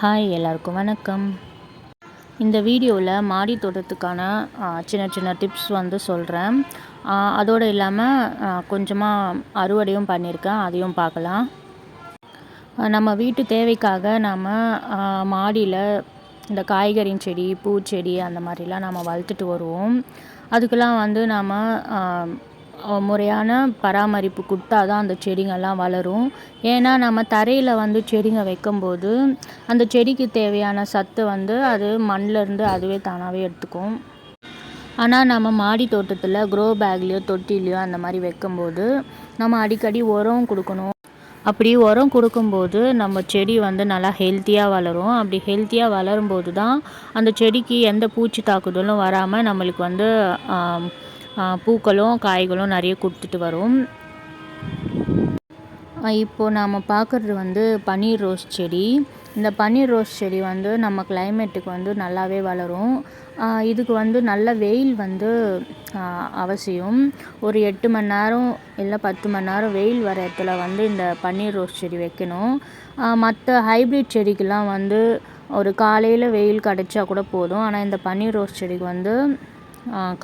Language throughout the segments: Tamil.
ஹாய் எல்லாருக்கும் வணக்கம். இந்த வீடியோவில் மாடி தோட்டத்துக்கான சின்ன சின்ன டிப்ஸ் வந்து சொல்கிறேன் அதோடு இல்லாமல் கொஞ்சமாக அறுவடையும் பண்ணியிருக்கேன் அதையும் பார்க்கலாம். நம்ம வீட்டு தேவைக்காக நம்ம மாடியில் இந்த காய்கறி செடி பூச்செடி அந்த மாதிரிலாம் நம்ம வளர்த்துட்டு வருவோம். அதுக்கெல்லாம் வந்து நாம் முறையான பராமரிப்பு கொடுத்தா தான் அந்த செடிங்கள்லாம் வளரும். ஏன்னா நம்ம தரையில் வந்து செடிங்க வைக்கும்போது அந்த செடிக்கு தேவையான சத்து வந்து அது மண்ணிலேருந்து அதுவே தானாகவே எடுத்துக்கும். ஆனால் நம்ம மாடி தோட்டத்தில் க்ரோ பேக்லேயோ தொட்டிலையோ அந்த மாதிரி வைக்கும்போது நம்ம அடிக்கடி உரம் கொடுக்கணும். அப்படி உரம் கொடுக்கும்போது நம்ம செடி வந்து நல்லா ஹெல்த்தியாக வளரும். அப்படி ஹெல்த்தியாக வளரும்போது தான் அந்த செடிக்கு எந்த பூச்சி தாக்குதலும் வராமல் நம்மளுக்கு வந்து பூக்களும் காய்களும் நிறைய கொடுத்துட்டு வரும். இப்போது நாம் பார்க்குறது வந்து பன்னீர் ரோஸ் செடி. இந்த பன்னீர் ரோஸ் செடி வந்து நம்ம கிளைமேட்டுக்கு வந்து நல்லாவே வளரும். இதுக்கு வந்து நல்ல வெயில் வந்து அவசியம். ஒரு எட்டு மணி நேரம் இல்லை பத்து மணி நேரம் வெயில் வர இடத்துல வந்து இந்த பன்னீர் ரோஸ் செடி வைக்கணும். மற்ற ஹைப்ரிட் செடிக்கெலாம் வந்து ஒரு காலையில் வெயில் கிடைச்சா கூட போதும். ஆனால் இந்த பன்னீர் ரோஸ் செடிக்கு வந்து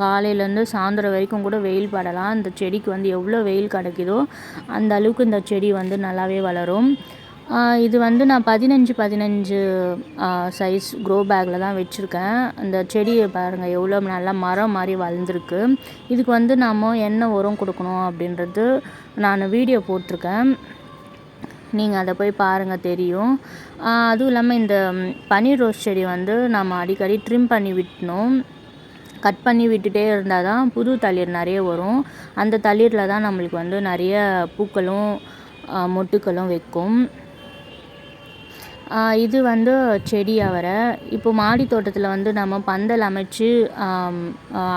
காலையிலேருந்து சாயந்தரம் வரைக்கும் கூட வெயில் படலாம். இந்த செடிக்கு வந்து எவ்வளோ வெயில் கிடைக்குதோ அந்த அளவுக்கு இந்த செடி வந்து நல்லாவே வளரும். இது வந்து நான் பதினஞ்சு பதினஞ்சு சைஸ் க்ரோ பேக்கில் தான் வச்சுருக்கேன். இந்த செடியை பாருங்கள் எவ்வளோ நல்லா மரம் மாதிரி வளர்ந்துருக்கு. இதுக்கு வந்து நாம் என்ன உரம் கொடுக்கணும் அப்படின்றது நான் வீடியோ போட்டிருக்கேன். நீங்கள் அதை போய் பாருங்கள் தெரியும். அதுவும் இல்லாமல் இந்த பன்னீர் ரோஸ் செடி வந்து நம்ம அடிக்கடி ட்ரிம் பண்ணி விட்டணும். கட் பண்ணி விட்டுட்டே இருந்தால் தான் புது தளிர் நிறைய வரும். அந்த தளிரில் தான் நம்மளுக்கு வந்து நிறைய பூக்களும் மொட்டுக்களும் வைக்கும். இது வந்து செடி அவரை. இப்போ மாடி தோட்டத்தில் வந்து நம்ம பந்தல் அமைச்சு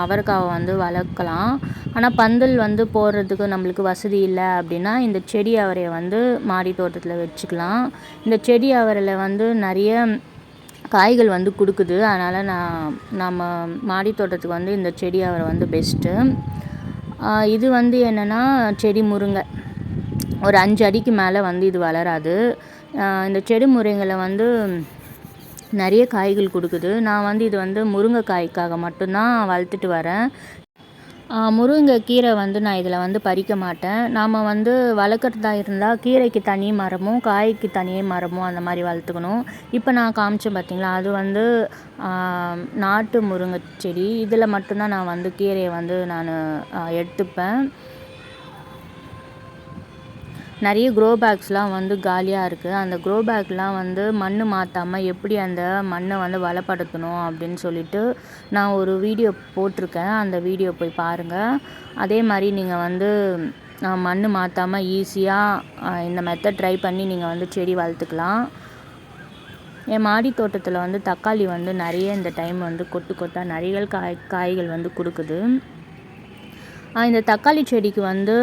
அவரைக்காவை வந்து வளர்க்கலாம். ஆனால் பந்தல் வந்து போடுறதுக்கு நம்மளுக்கு வசதி இல்லை அப்படின்னா இந்த செடி அவரையை வந்து மாடி தோட்டத்தில் வச்சுக்கலாம். இந்த செடி அவரையில் வந்து நிறைய காய்கள் வந்து கொடுக்குது. அதனால் நான் நம்ம மாடி தோட்டத்துக்கு வந்து இந்த செடி அவரை வந்து பெஸ்ட்டு இது வந்து என்னென்னா செடி முருங்கை. ஒரு அஞ்சு அடிக்கு மேலே வந்து இது வளராது. இந்த செடி முருங்கைல வந்து நிறைய காய்கள் கொடுக்குது. நான் வந்து இது வந்து முருங்கைக்காய்க்காக மட்டும்தான் வளர்த்துட்டு வரேன். முருங்கைக்கீரை கீரை வந்து நான் இதில் வந்து பறிக்க மாட்டேன். நாம் வந்து வளர்க்குறதா இருந்தால் கீரைக்கு தனி மரமும் காய்க்கு தனி மரமும் அந்த மாதிரி வளர்த்துக்கணும். இப்போ நான் காமிச்சேன் பார்த்தீங்களா அது வந்து நாட்டு முருங்கை செடி. இதில் மட்டும்தான் நான் வந்து கீரையை வந்து நான் எடுத்துப்பேன். நிறைய க்ரோ பேக்ஸ்லாம் வந்து காலியாக இருக்குது அந்த க்ரோ பேக்லாம் வந்து மண் மாற்றாமல் எப்படி அந்த மண்ணை வந்து வளப்படுத்தணும் அப்படின்னு சொல்லிட்டு நான் ஒரு வீடியோ போட்டிருக்கேன். அந்த வீடியோ போய் பாருங்கள் அதே மாதிரி நீங்கள் வந்து மண் மாற்றாமல் ஈஸியாக இந்த மெத்தட் ட்ரை பண்ணி நீங்கள் வந்து செடி வளர்த்துக்கலாம். என் மாடி தோட்டத்தில் வந்து தக்காளி வந்து நிறைய இந்த டைம் வந்து கொட்டு கொட்டாக நிறைய காய் காய்கள் வந்து கொடுக்குது. இந்த தக்காளி செடிக்கு வந்து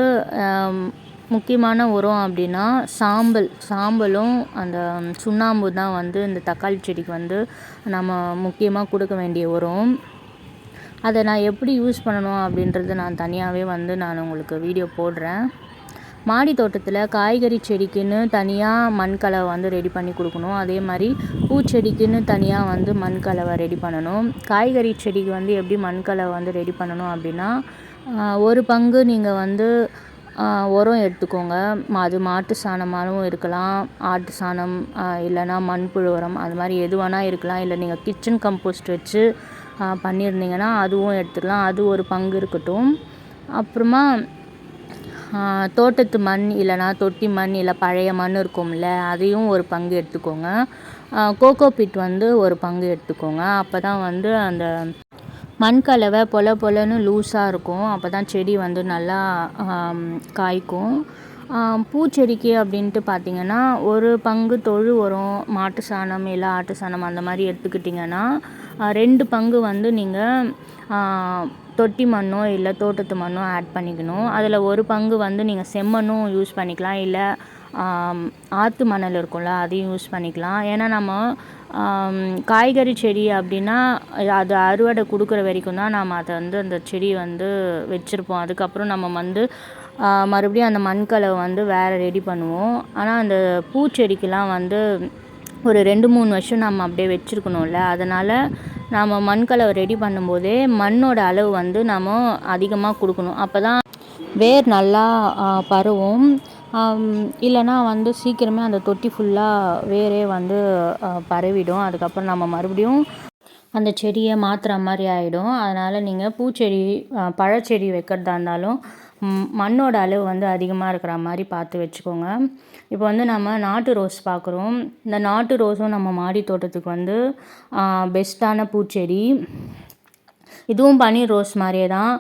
முக்கியமான உரம் அப்படின்னா சாம்பல். சாம்பலும் அந்த சுண்ணாம்பு தான் வந்து இந்த தக்காளி செடிக்கு வந்து நம்ம முக்கியமாக கொடுக்க வேண்டிய உரம். அதை நான் எப்படி யூஸ் பண்ணணும் அப்படின்றது நான் தனியாகவே வந்து நான் உங்களுக்கு வீடியோ போடுறேன். மாடி தோட்டத்தில் காய்கறி செடிக்குன்னு தனியாக மண்கலவை வந்து ரெடி பண்ணி கொடுக்கணும். அதே மாதிரி பூச்செடிக்குன்னு தனியாக வந்து மண்கலவை ரெடி பண்ணணும். காய்கறி செடிக்கு வந்து எப்படி மண்கலவை வந்து ரெடி பண்ணணும் அப்படின்னா ஒரு பங்கு நீங்கள் வந்து உரம் எடுத்துக்கோங்க. அது மாட்டு சாணமாகவும் இருக்கலாம். ஆட்டு சாணம் இல்லைன்னா மண்புழு உரம் அது மாதிரி எது வேணால் இருக்கலாம். இல்லை நீங்கள் கிச்சன் கம்போஸ்ட் வச்சு பண்ணியிருந்தீங்கன்னா அதுவும் எடுத்துக்கலாம். அது ஒரு பங்கு இருக்கட்டும். அப்புறமா தோட்டத்து மண் இல்லைனா தொட்டி மண் இல்லை பழைய மண் இருக்கும்ல அதையும் ஒரு பங்கு எடுத்துக்கோங்க. கோகோ பிட் வந்து ஒரு பங்கு எடுத்துக்கோங்க. அப்போ தான் வந்து அந்த மண் கலவை பொல பொலன்னு லூஸாக இருக்கும். அப்போ தான் செடி வந்து நல்லா காய்க்கும். பூச்செடிக்கு அப்படின்ட்டு பார்த்தீங்கன்னா ஒரு பங்கு தொழு உரம் மாட்டு சாணம் இல்லை ஆட்டு சாணம் அந்த மாதிரி எடுத்துக்கிட்டிங்கன்னா ரெண்டு பங்கு வந்து நீங்கள் தொட்டி மண்ணோ இல்லை தோட்டத்து மண்ணோ ஆட் பண்ணிக்கணும். அதில் ஒரு பங்கு வந்து நீங்கள் செம்மண்ணும் யூஸ் பண்ணிக்கலாம். இல்லை ஆற்று மணல் இருக்கும்ல அதையும் யூஸ் பண்ணிக்கலாம். ஏன்னா நம்ம காய்கறி செடி அப்படின்னா அது அறுவடை கொடுக்குற வரைக்கும் தான் நாம் அதை வந்து அந்த செடி வந்து வச்சுருப்போம். அதுக்கப்புறம் நம்ம வந்து மறுபடியும் அந்த மண்கலவை வந்து வேறு ரெடி பண்ணுவோம். ஆனால் அந்த பூச்செடிக்கெலாம் வந்து ஒரு ரெண்டு மூணு வருஷம் நம்ம அப்படியே வச்சுருக்கணும்ல. அதனால் நாம் மண்கலவை ரெடி பண்ணும்போதே மண்ணோட அளவு வந்து நாம் அதிகமாக கொடுக்கணும். அப்போ தான் வேர் நல்லா பரவும். இல்லைனா வந்து சீக்கிரமே அந்த தொட்டி ஃபுல்லாக வேரே வந்து பரவிடும். அதுக்கப்புறம் நம்ம மறுபடியும் அந்த செடியை மாற்றுற மாதிரி ஆகிடும் அதனால் நீங்கள் பூச்செடி பழச்செடி வைக்கிறதா இருந்தாலும் மண்ணோட அளவு வந்து அதிகமாக இருக்கிற மாதிரி பார்த்து வச்சுக்கோங்க. இப்போ வந்து நம்ம நாட்டு ரோஸ் பார்க்குறோம். இந்த நாட்டு ரோஸும் நம்ம மாடி தோட்டத்துக்கு வந்து பெஸ்ட்டான பூச்செடி. இதுவும் பனி ரோஸ் மாதிரியே தான்.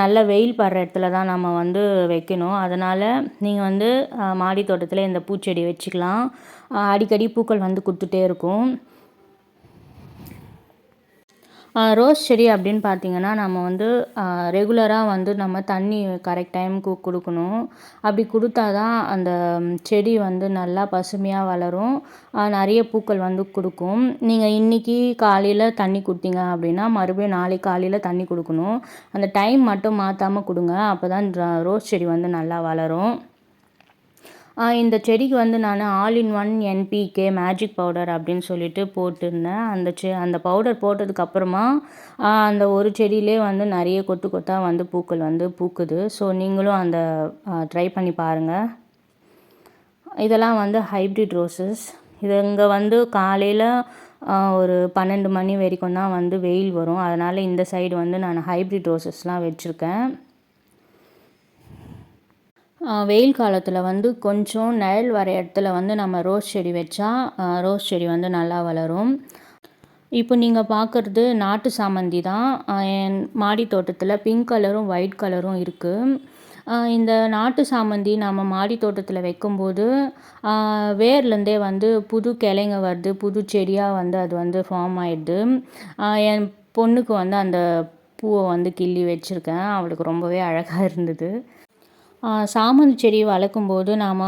நல்ல வெயில் படுற இடத்துல தான் நம்ம வந்து வைக்கணும். அதனால் நீங்கள் வந்து மாடி தோட்டத்தில் இந்த பூச்செடி வச்சுக்கலாம். அடிக்கடி பூக்கள் வந்து கொடுத்துட்டே இருக்கும். ரோஸ் செடி அப்படின்னு பார்த்தீங்கன்னா நம்ம வந்து ரெகுலராக வந்து நம்ம தண்ணி கரெக்ட் டைமுக்கு கொடுக்கணும். அப்படி கொடுத்தா தான் அந்த செடி வந்து நல்லா பசுமையாக வளரும். நிறைய பூக்கள் வந்து கொடுக்கும். நீங்கள் இன்றைக்கி காலையில் தண்ணி கொடுத்தீங்க அப்படின்னா மறுபடியும் நாளைக்கு காலையில் தண்ணி கொடுக்கணும். அந்த டைம் மட்டும் மாற்றாமல் கொடுங்க. அப்போ தான் ரோஸ் செடி வந்து நல்லா வளரும். இந்த செடிக்கு வந்து நான் all in one NPK magic powder அப்படின்னு சொல்லிட்டு போட்டிருந்தேன். அந்த செ அந்த பவுடர் போட்டதுக்கப்புறமா அந்த ஒரு செடியிலே வந்து நிறைய கொத்து கொத்தாக வந்து பூக்கள் வந்து பூக்குது. ஸோ நீங்களும் அந்த ட்ரை பண்ணி பாருங்கள் இதெல்லாம் வந்து ஹைப்ரிட் ரோசஸ் இது இங்கே வந்து காலையில் ஒரு பன்னெண்டு மணி வரைக்கும் தான் வந்து வெயில் வரும். அதனால் இந்த சைடு வந்து நான் ஹைப்ரிட் ரோசஸ்லாம் வச்சுருக்கேன். வெயில் காலத்தில் வந்து கொஞ்சம் நிழல் வர இடத்துல வந்து நம்ம ரோஸ் செடி வச்சா ரோஸ் செடி வந்து நல்லா வளரும். இப்போ நீங்கள் பார்க்குறது நாட்டு சாமந்தி தான். என் மாடி தோட்டத்தில் பிங்க் கலரும் ஒயிட் கலரும் இருக்குது இந்த நாட்டு சாமந்தி நம்ம மாடி தோட்டத்தில் வைக்கும்போது வேர்லேருந்தே வந்து புது கிளைங்க வருது புது செடியாக வந்து அது வந்து ஃபார்ம் ஆயிடுது. என் பொண்ணுக்கு வந்து அந்த பூவை வந்து கிள்ளி வச்சுருக்கேன். அவளுக்கு ரொம்பவே அழகாக இருந்தது. சாமந்தி செடி வளர்க்கும்போது நாம்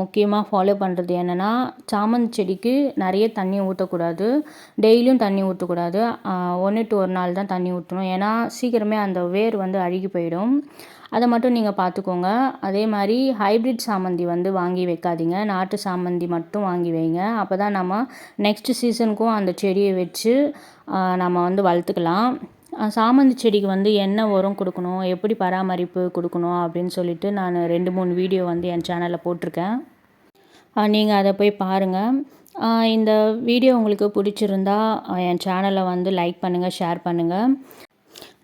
முக்கியமாக ஃபாலோ பண்ணுறது என்னென்னா சாமந்தி செடிக்கு நிறைய தண்ணி ஊற்றக்கூடாது டெய்லியும் தண்ணி ஊற்றக்கூடாது ஒன்று டு ஒரு நாள் தான் தண்ணி ஊற்றணும் ஏன்னா சீக்கிரமே அந்த வேர் வந்து அழுகி போயிடும். அதை மட்டும் நீங்கள் பார்த்துக்கோங்க. அதே மாதிரி ஹைப்ரிட் சாமந்தி வந்து வாங்கி வைக்காதீங்க. நாட்டு சாமந்தி மட்டும் வாங்கி வைங்க. அப்போ தான் நம்ம நெக்ஸ்ட் சீசனுக்கும் அந்த செடியை வச்சு நம்ம வந்து வளர்த்துக்கலாம். சாமந்தி செடிக்கு வந்து என்ன உரம் கொடுக்கணும் எப்படி பராமரிப்பு கொடுக்கணும் அப்படின்னு சொல்லிட்டு நான் ரெண்டு மூணு வீடியோ வந்து என் சேனலில் போட்டிருக்கேன். நீங்கள் அதை போய் பாருங்கள் இந்த வீடியோ உங்களுக்கு பிடிச்சிருந்தா என் சேனலை வந்து லைக் பண்ணுங்கள் ஷேர் பண்ணுங்கள்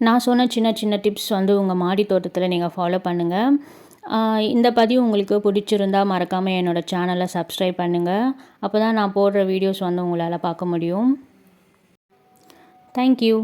நான் சொன்ன சின்ன சின்ன டிப்ஸ் வந்து உங்கள் மாடி தோட்டத்தில் நீங்கள் ஃபாலோ பண்ணுங்கள் இந்த பதிவு உங்களுக்கு பிடிச்சிருந்தா மறக்காமல் என்னோடய சேனலை சப்ஸ்கிரைப் பண்ணுங்கள் அப்போ தான் நான் போடுற வீடியோஸ் வந்து உங்களால் பார்க்க முடியும். தேங்க்யூ